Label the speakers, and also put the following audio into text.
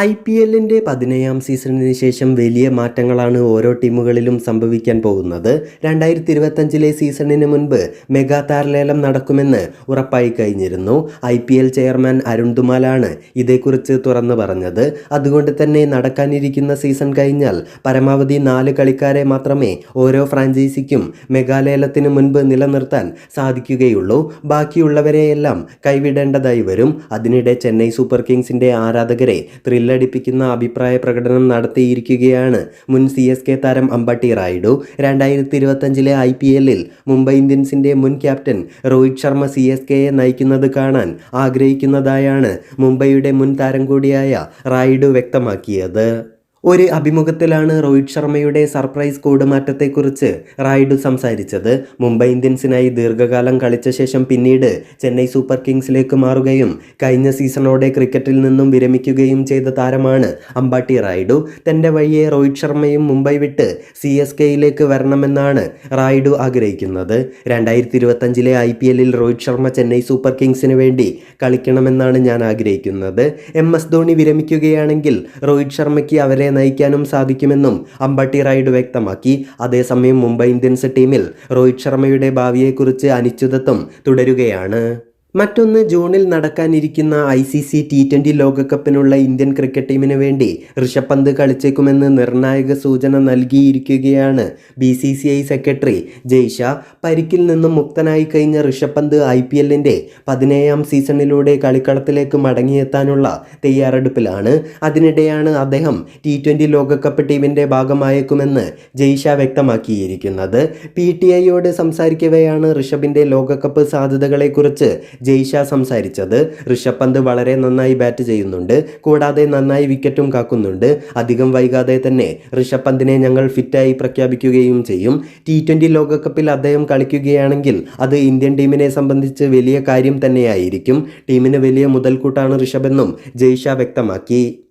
Speaker 1: I P എല്ലിന്റെ പതിനേഴാം സീസണിന് ശേഷം വലിയ മാറ്റങ്ങളാണ് ഓരോ ടീമുകളിലും സംഭവിക്കാൻ പോകുന്നത്. രണ്ടായിരത്തി ഇരുപത്തഞ്ചിലെ സീസണിന് മുൻപ് മെഗാ താരലേലം നടക്കുമെന്ന് ഉറപ്പായി കഴിഞ്ഞിരുന്നു. I P L chairman Arun ദുമാലാണ് ഇതേക്കുറിച്ച് തുറന്നു പറഞ്ഞത്. അതുകൊണ്ട് തന്നെ നടക്കാനിരിക്കുന്ന സീസൺ കഴിഞ്ഞാൽ പരമാവധി നാല് കളിക്കാരെ മാത്രമേ ഓരോ ഫ്രാഞ്ചൈസിക്കും മെഗാലേലത്തിന് മുൻപ് നിലനിർത്താൻ സാധിക്കുകയുള്ളൂ. ബാക്കിയുള്ളവരെയെല്ലാം കൈവിടേണ്ടതായി വരും. അതിനിടെ ചെന്നൈ സൂപ്പർ കിങ്സിന്റെ ആരാധകരെ ത്രില്ലടിപ്പിക്കുന്ന അഭിപ്രായ പ്രകടനം നടത്തിയിരിക്കുകയാണ് മുൻ സി എസ് കെ താരം അമ്പട്ടി റായിഡു. രണ്ടായിരത്തി ഇരുപത്തഞ്ചിലെ ഐ പി എല്ലിൽ മുംബൈ ഇന്ത്യൻസിന്റെ മുൻ captain Rohit Sharma C S കെയെ നയിക്കുന്നത് കാണാൻ ആഗ്രഹിക്കുന്നതായാണ് മുംബൈയുടെ മുൻ താരം കൂടിയായ റായിഡു വ്യക്തമാക്കിയത്. ഒരു അഭിമുഖത്തിലാണ് രോഹിത് ശർമ്മയുടെ സർപ്രൈസ് കൂടുമാറ്റത്തെക്കുറിച്ച് റായിഡു സംസാരിച്ചത്. മുംബൈ ഇന്ത്യൻസിനായി ദീർഘകാലം കളിച്ച ശേഷം പിന്നീട് ചെന്നൈ സൂപ്പർ കിങ്സിലേക്ക് മാറുകയും കഴിഞ്ഞ സീസണോടെ ക്രിക്കറ്റിൽ നിന്നും വിരമിക്കുകയും ചെയ്ത താരമാണ് അമ്പാട്ടി റായിഡു. തന്റെ വഴിയെ രോഹിത് ശർമ്മയും മുംബൈ വിട്ട് സി എസ് കെയിലേക്ക് വരണമെന്നാണ് റായിഡു ആഗ്രഹിക്കുന്നത്. രണ്ടായിരത്തി ഇരുപത്തഞ്ചിലെ ഐ പി എല്ലിൽ രോഹിത് ശർമ്മ ചെന്നൈ സൂപ്പർ കിങ്സിന് വേണ്ടി കളിക്കണമെന്നാണ് ഞാൻ ആഗ്രഹിക്കുന്നത്. എം എസ് ധോണി വിരമിക്കുകയാണെങ്കിൽ രോഹിത് ശർമ്മയ്ക്ക് അവരെ നയിക്കാനും സാധിക്കുമെന്നും അമ്പട്ടി റൈഡ് വ്യക്തമാക്കി. അതേസമയം മുംബൈ ഇന്ത്യൻസ് ടീമിൽ രോഹിത് ശർമ്മയുടെ ഭാവിയെക്കുറിച്ച് അനിശ്ചിതത്വം തുടരുകയാണ്. മറ്റൊന്ന് ജൂണിൽ നടക്കാനിരിക്കുന്ന I C C T twenty ലോകകപ്പിനുള്ള Indian cricket ടീമിന് വേണ്ടി ഋഷഭ് പന്ത് കളിച്ചേക്കുമെന്ന് നിർണായക സൂചന നൽകിയിരിക്കുകയാണ് B C C I secretary Jay Shah. പരിക്കിൽ നിന്നും മുക്തനായി കഴിഞ്ഞ ഋഷഭ് പന്ത് ഐ പി എല്ലിന്റെ പതിനേഴാം സീസണിലൂടെ കളിക്കളത്തിലേക്ക് മടങ്ങിയെത്താനുള്ള തയ്യാറെടുപ്പിലാണ്. അതിനിടെയാണ് അദ്ദേഹം ടി ട്വന്റി ലോകകപ്പ് ടീമിന്റെ ഭാഗമായേക്കുമെന്ന് ജയ്ഷ വ്യക്തമാക്കിയിരിക്കുന്നത്. പി ടി ഐയോട് സംസാരിക്കവെയാണ് ഋഷഭിന്റെ ലോകകപ്പ് സാധ്യതകളെക്കുറിച്ച് ജയ്ഷ സംസാരിച്ചത്. ഋഷഭ് പന്ത് വളരെ നന്നായി ബാറ്റ് ചെയ്യുന്നുണ്ട്. കൂടാതെ നന്നായി വിക്കറ്റും കാക്കുന്നുണ്ട്. അധികം വൈകാതെ തന്നെ ഋഷഭ് പന്തിനെ ഞങ്ങൾ ഫിറ്റായി പ്രഖ്യാപിക്കുകയും ചെയ്യും. ടി ട്വന്റി ലോകകപ്പിൽ അദ്ദേഹം കളിക്കുകയാണെങ്കിൽ അത് ഇന്ത്യൻ ടീമിനെ സംബന്ധിച്ച് വലിയ കാര്യം തന്നെയായിരിക്കും. ടീമിന് വലിയ മുതൽക്കൂട്ടാണ് ഋഷഭെന്നും ജയ്ഷ വ്യക്തമാക്കി.